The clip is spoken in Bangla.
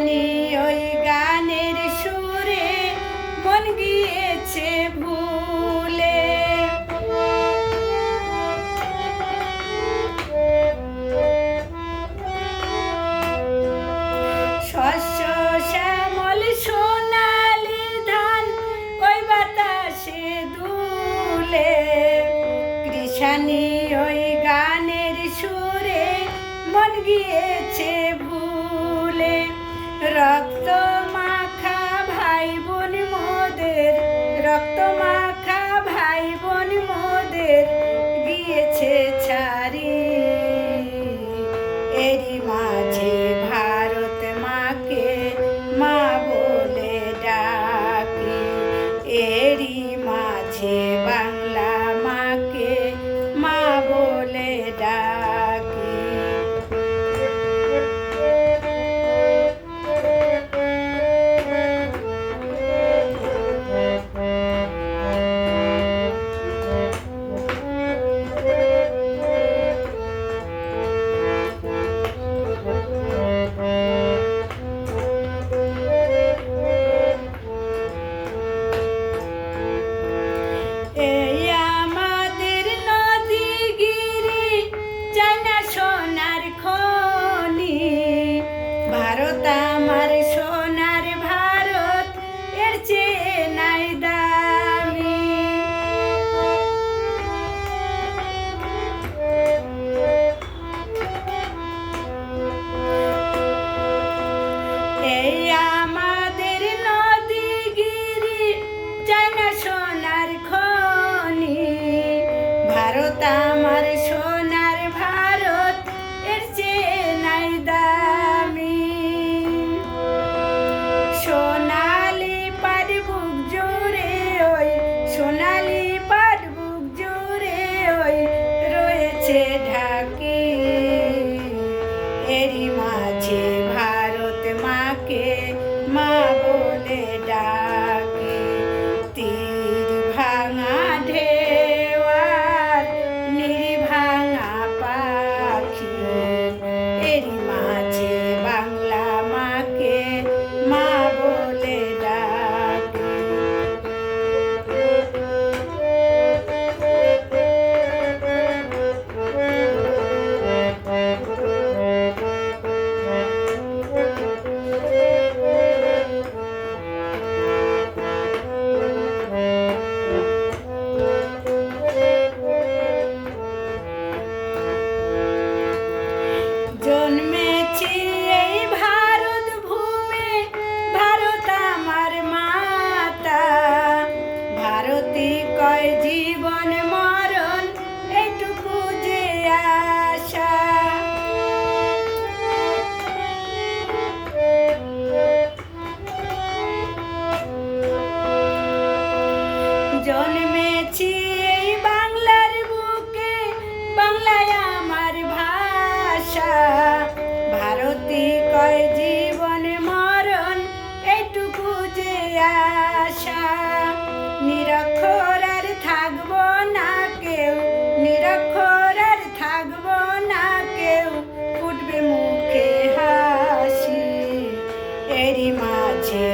কৃষানি ওই গানের সুরে মন গিয়েছে ভুলে। শস্য শ্যামল সোনালি ধান ওই বাতাসে দুলে। কৃষানি ওই গানের সুরে মন গিয়েছে ভুলে। রক্ত মাখা ভাই বোন মোদের রক্ত মাখা ভাই বোন এই ડાક কয় মরণ এটুকু যে জন্মেছি বাংলার বাংলায় আমার ভাষা। ভারতী কয় নিরক্ষর আর থাকব না কেউ, নিরক্ষর আর থাকব না কেউ, ফুটবে মুখে হাসি, এরই মাঝে